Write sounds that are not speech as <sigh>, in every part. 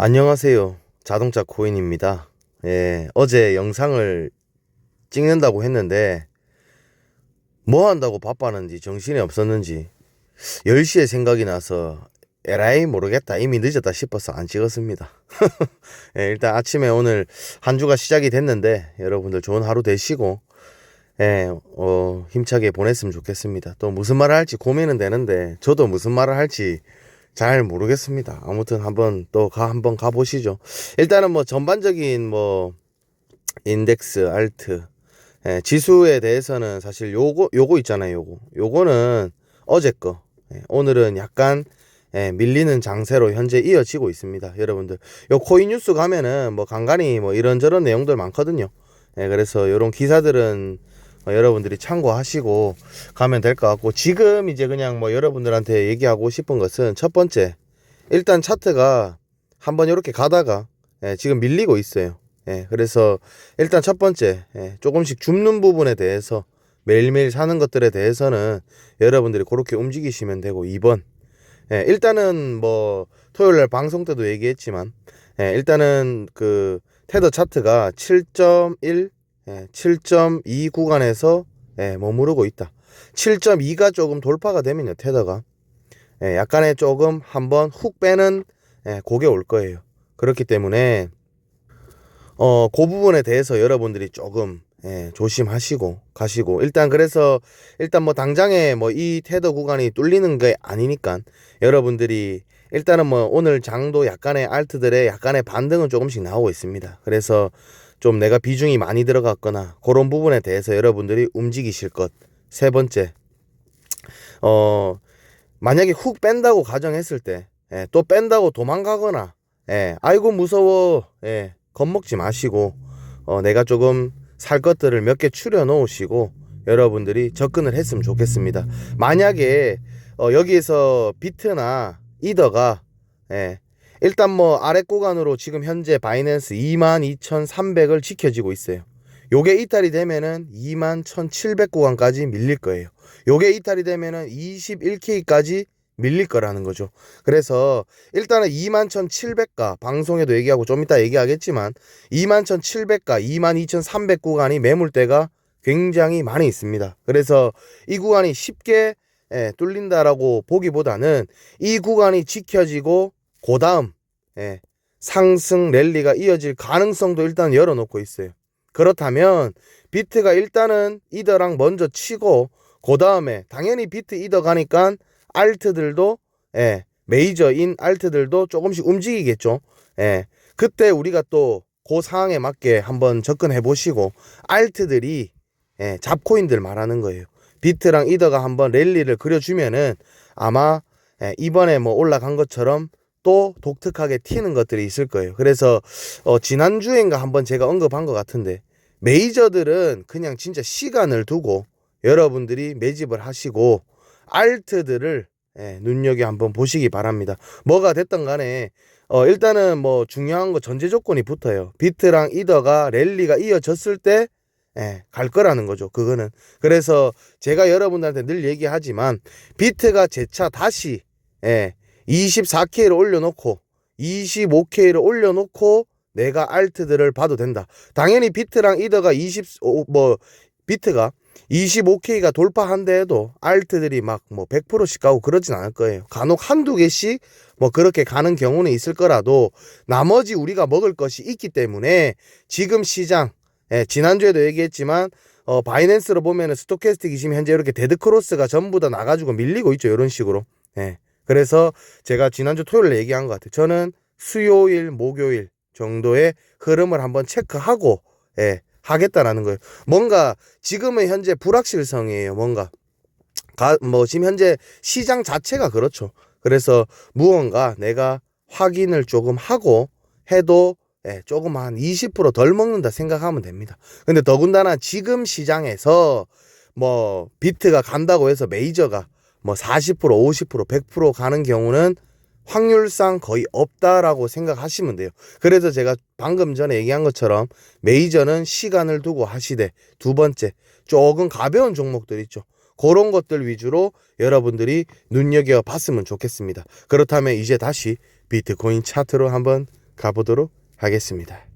안녕하세요. 자동차 코인입니다. 예, 어제 영상을 찍는다고 했는데, 뭐 한다고 바빴는지 정신이 없었는지, 10시에 생각이 나서, 에라이 모르겠다. 이미 늦었다 싶어서 안 찍었습니다. <laughs> 예, 일단 아침에 오늘 한 주가 시작이 됐는데, 여러분들 좋은 하루 되시고, 예, 어, 힘차게 보냈으면 좋겠습니다. 또 무슨 말을 할지 고민은 되는데, 저도 무슨 말을 할지 잘 모르겠습니다. 아무튼 한번 또 가, 한번 가 보시죠. 일단은 뭐 전반적인 뭐 인덱스, 알트, 예, 지수에 대해서는 사실 요거, 요거 있잖아요. 요거. 요거는 어제 거. 예, 오늘은 약간 예, 밀리는 장세로 현재 이어지고 있습니다. 여러분들. 요 코인 뉴스 가면은 뭐 간간히 뭐 이런저런 내용들 많거든요. 예, 그래서 요런 기사들은 어, 여러분들이 참고하시고 가면 될 것 같고 지금 이제 그냥 뭐 여러분들한테 얘기하고 싶은 것은 첫 번째 일단 차트가 한번 이렇게 가다가 예, 지금 밀리고 있어요. 예, 그래서 일단 첫 번째 예, 조금씩 줍는 부분에 대해서 매일매일 사는 것들에 대해서는 여러분들이 그렇게 움직이시면 되고 2번 예, 일단은 뭐 토요일 날 방송 때도 얘기했지만 예, 일단은 그 테더 차트가 7.1 예, 7.2 구간에서 예, 머무르고 있다. 7.2가 조금 돌파가 되면요, 테더가 예, 약간의 조금 한번 훅 빼는 예, 고개 올 거예요. 그렇기 때문에 어, 그 부분에 대해서 여러분들이 조금 예, 조심하시고 가시고 일단 그래서 일단 뭐 당장에 뭐 이 테더 구간이 뚫리는 게 아니니까 여러분들이 일단은 뭐 오늘 장도 약간의 알트들의 약간의 반등은 조금씩 나오고 있습니다. 그래서 좀 내가 비중이 많이 들어갔거나 그런 부분에 대해서 여러분들이 움직이실 것. 세 번째, 어, 만약에 훅 뺀다고 가정했을 때, 예, 또 뺀다고 도망가거나, 예, 아이고 무서워, 예, 겁먹지 마시고, 어, 내가 조금 살 것들을 몇 개 추려 놓으시고, 여러분들이 접근을 했으면 좋겠습니다. 만약에, 어, 여기에서 비트나 이더가, 예, 일단 뭐 아래 구간으로 지금 현재 바이낸스 22,300을 지켜지고 있어요. 요게 이탈이 되면은 21,700 구간까지 밀릴 거예요. 요게 이탈이 되면은 21K까지 밀릴 거라는 거죠. 그래서 일단은 21,700가 방송에도 얘기하고 좀 이따 얘기하겠지만 21,700가 22,300 구간이 매물대가 굉장히 많이 있습니다. 그래서 이 구간이 쉽게 예, 뚫린다라고 보기보다는 이 구간이 지켜지고 그 다음 예, 상승 랠리가 이어질 가능성도 일단 열어놓고 있어요. 그렇다면 비트가 일단은 이더랑 먼저 치고 그 다음에 당연히 비트 이더 가니까 알트들도 예, 메이저인 알트들도 조금씩 움직이겠죠. 예, 그때 우리가 또 그 상황에 맞게 한번 접근해 보시고 알트들이 예, 잡코인들 말하는 거예요. 비트랑 이더가 한번 랠리를 그려주면은 아마 예, 이번에 뭐 올라간 것처럼 또 독특하게 튀는 것들이 있을 거예요. 그래서 어, 지난주엔가 한번 제가 언급한 것 같은데 메이저들은 그냥 진짜 시간을 두고 여러분들이 매집을 하시고 알트들을 예, 눈여겨 한번 보시기 바랍니다. 뭐가 됐던 간에 어, 일단은 뭐 중요한 거 전제 조건이 붙어요. 비트랑 이더가 랠리가 이어졌을 때 예, 갈 거라는 거죠. 그거는. 그래서 제가 여러분들한테 늘 얘기하지만 비트가 재차 다시 예, 24K를 올려놓고 25K를 올려놓고 내가 알트들을 봐도 된다. 당연히 비트랑 이더가 20뭐 비트가 25K가 돌파한다 해도 알트들이 막 뭐 100%씩 가고 그러진 않을 거예요. 간혹 한두 개씩 뭐 그렇게 가는 경우는 있을 거라도 나머지 우리가 먹을 것이 있기 때문에 지금 시장 예, 지난주에도 얘기했지만 어 바이낸스로 보면은 스토캐스틱 20 현재 이렇게 데드크로스가 전부 다 나가지고 밀리고 있죠. 이런 식으로. 예. 그래서 제가 지난주 토요일에 얘기한 것 같아요. 저는 수요일, 목요일 정도의 흐름을 한번 체크하고 예, 하겠다라는 거예요. 뭔가 지금은 현재 불확실성이에요. 뭔가 가, 뭐 지금 현재 시장 자체가 그렇죠. 그래서 무언가 내가 확인을 조금 하고 해도 예, 조금 한 20%덜 먹는다 생각하면 됩니다. 근데 더군다나 지금 시장에서 뭐 비트가 간다고 해서 메이저가 뭐 40%, 50%, 100% 가는 경우는 확률상 거의 없다라고 생각하시면 돼요. 그래서 제가 방금 전에 얘기한 것처럼 메이저는 시간을 두고 하시되 두 번째 조금 가벼운 종목들 있죠. 그런 것들 위주로 여러분들이 눈여겨 봤으면 좋겠습니다. 그렇다면 이제 다시 비트코인 차트로 한번 가보도록 하겠습니다.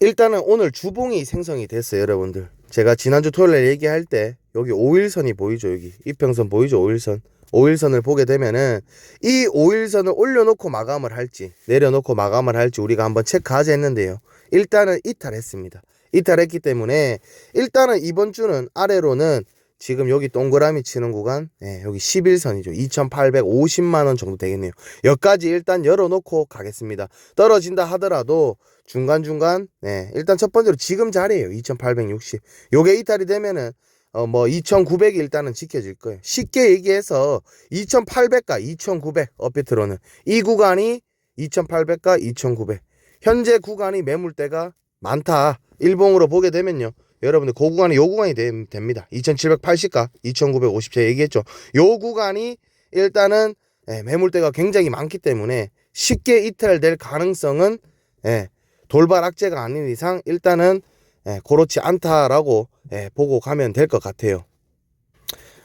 일단은 오늘 주봉이 생성이 됐어요, 여러분들. 제가 지난주 토요일에 얘기할 때 여기 5일선이 보이죠, 여기 이평선 보이죠, 5일선. 5일선을 보게 되면은 이 5일선을 올려놓고 마감을 할지 내려놓고 마감을 할지 우리가 한번 체크하자 했는데요. 일단은 이탈했습니다. 이탈했기 때문에 일단은 이번 주는 아래로는 지금 여기 동그라미 치는 구간 예, 여기 11선이죠. 2,850만 원 정도 되겠네요. 여기까지 일단 열어놓고 가겠습니다. 떨어진다 하더라도 중간중간 네, 일단 첫 번째로 지금 자리에요. 2,860. 요게 이탈이 되면은 어 뭐 2,900이 일단은 지켜질 거예요. 쉽게 얘기해서 2,800과 2,900 업비트로는 이 구간이 2,800과 2,900. 현재 구간이 매물대가 많다. 일봉으로 보게 되면요. 여러분들 그 구간이 요 구간이 되, 됩니다. 2780과 2950 제가 얘기했죠. 요 구간이 일단은 예, 매물대가 굉장히 많기 때문에 쉽게 이탈될 가능성은 예, 돌발 악재가 아닌 이상 일단은 예, 그렇지 않다라고 예, 보고 가면 될 것 같아요.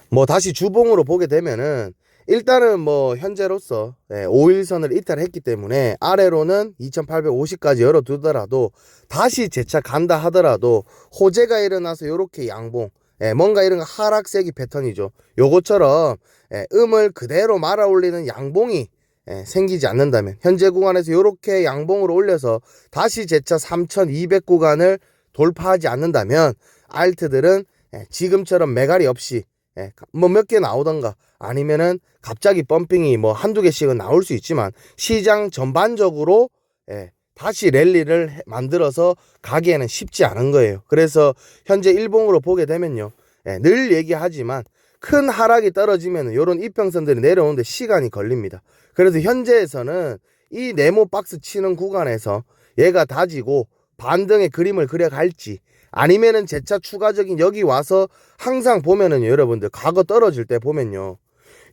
뭐 다시 주봉으로 보게 되면은 일단은 뭐 현재로서 예, 5일선을 이탈했기 때문에 아래로는 2850까지 열어두더라도 다시 재차 간다 하더라도 호재가 일어나서 요렇게 양봉 예, 뭔가 이런 하락세기 패턴이죠. 요것처럼 예, 음을 그대로 말아 올리는 양봉이 예, 생기지 않는다면 현재 구간에서 요렇게 양봉으로 올려서 다시 재차 3200 구간을 돌파하지 않는다면 알트들은 예, 지금처럼 매갈이 없이 예, 뭐몇 개 나오던가 아니면은 갑자기 펌핑이 뭐 한두 개씩은 나올 수 있지만 시장 전반적으로 예, 다시 랠리를 해- 만들어서 가기에는 쉽지 않은 거예요. 그래서 현재 일봉으로 보게 되면요. 예, 늘 얘기하지만 큰 하락이 떨어지면 요런 이평선들이 내려오는데 시간이 걸립니다. 그래서 현재에서는 이 네모 박스 치는 구간에서 얘가 다지고 반등의 그림을 그려갈지 아니면은 재차 추가적인 여기 와서 항상 보면은 여러분들 과거 떨어질 때 보면요.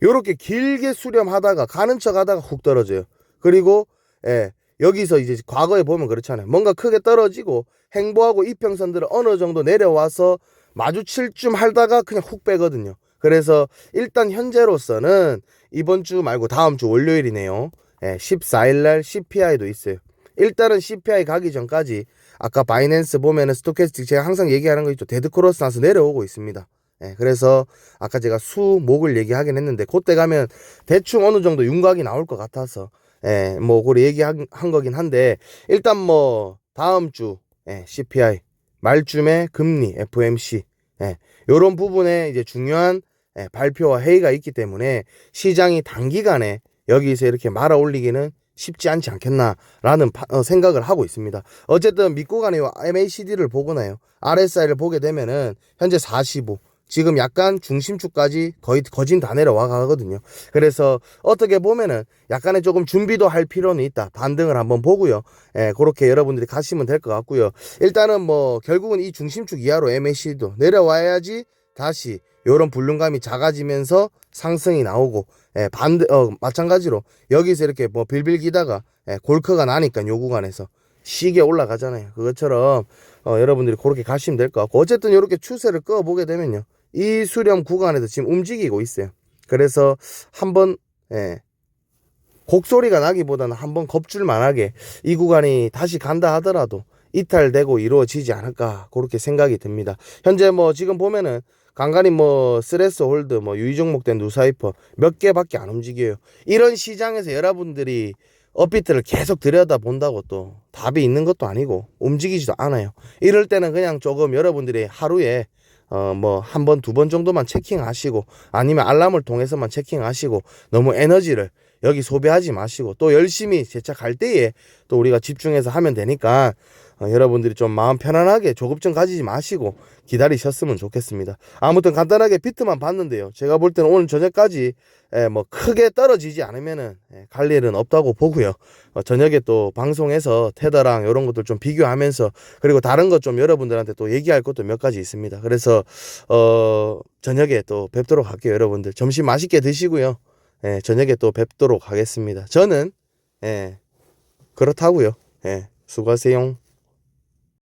요렇게 길게 수렴하다가 가는 척 하다가 훅 떨어져요. 그리고 예, 여기서 이제 과거에 보면 그렇잖아요. 뭔가 크게 떨어지고 행보하고 이평선들은 어느 정도 내려와서 마주칠 쯤 하다가 그냥 훅 빼거든요. 그래서 일단 현재로서는 이번 주 말고 다음 주 월요일이네요. 예, 14일날 CPI도 있어요. 일단은 CPI 가기 전까지 아까 바이낸스 보면은 스토캐스틱 제가 항상 얘기하는 거 있죠. 데드 크로스 나서 내려오고 있습니다. 예, 그래서 아까 제가 수, 목을 얘기하긴 했는데 그때 가면 대충 어느 정도 윤곽이 나올 것 같아서 예, 뭐 그걸 얘기한 한 거긴 한데 일단 뭐 다음 주 예, CPI 말쯤에 금리 FMC 예, 요런 부분에 이제 중요한 예, 발표와 회의가 있기 때문에 시장이 단기간에 여기서 이렇게 말아 올리기는 쉽지 않지 않겠나라는 파- 어, 생각을 하고 있습니다. 어쨌든 가네요. MACD를 보거나요. RSI를 보게 되면은 현재 45. 지금 약간 중심축까지 거의 거진 다 내려와 가거든요. 그래서 어떻게 보면은 약간의 조금 준비도 할 필요는 있다. 반등을 한번 보고요. 예, 그렇게 여러분들이 가시면 될 것 같고요. 일단은 뭐 결국은 이 중심축 이하로 MACD도 내려와야지 다시 요런 불륜감이 작아지면서 상승이 나오고 예, 반대 어 마찬가지로 여기서 이렇게 뭐 빌빌 기다가 예, 골크가 나니까 요 구간에서 시계 올라가잖아요. 그것처럼 어, 여러분들이 그렇게 가시면 될 것 같고 어쨌든 이렇게 추세를 꺼 보게 되면요. 이 수렴 구간에서 지금 움직이고 있어요. 그래서 한번 예, 곡소리가 나기보다는 한번 겁줄 만하게 이 구간이 다시 간다 하더라도 이탈되고 이루어지지 않을까 그렇게 생각이 듭니다. 현재 뭐 지금 보면은 간간히 뭐 스레스 홀드 뭐 유의 종목된 누사이퍼 몇 개밖에 안 움직여요. 이런 시장에서 여러분들이 업비트를 계속 들여다 본다고 또 답이 있는 것도 아니고 움직이지도 않아요. 이럴 때는 그냥 조금 여러분들이 하루에 어 뭐 한 번 두번 정도만 체킹하시고 아니면 알람을 통해서만 체킹하시고 너무 에너지를 여기 소비하지 마시고 또 열심히 재차 갈 때에 또 우리가 집중해서 하면 되니까 어, 여러분들이 좀 마음 편안하게 조급증 가지지 마시고 기다리셨으면 좋겠습니다. 아무튼 간단하게 비트만 봤는데요. 제가 볼 때는 오늘 저녁까지 에, 뭐 크게 떨어지지 않으면은 에, 갈 일은 없다고 보고요. 어, 저녁에 또 방송에서 테더랑 이런 것들 좀 비교하면서 그리고 다른 것 좀 여러분들한테 또 얘기할 것도 몇 가지 있습니다. 그래서 어 저녁에 또 뵙도록 할게요, 여러분들. 점심 맛있게 드시고요. 예, 저녁에 또 뵙도록 하겠습니다. 저는 예, 그렇다고요. 예, 수고하세요.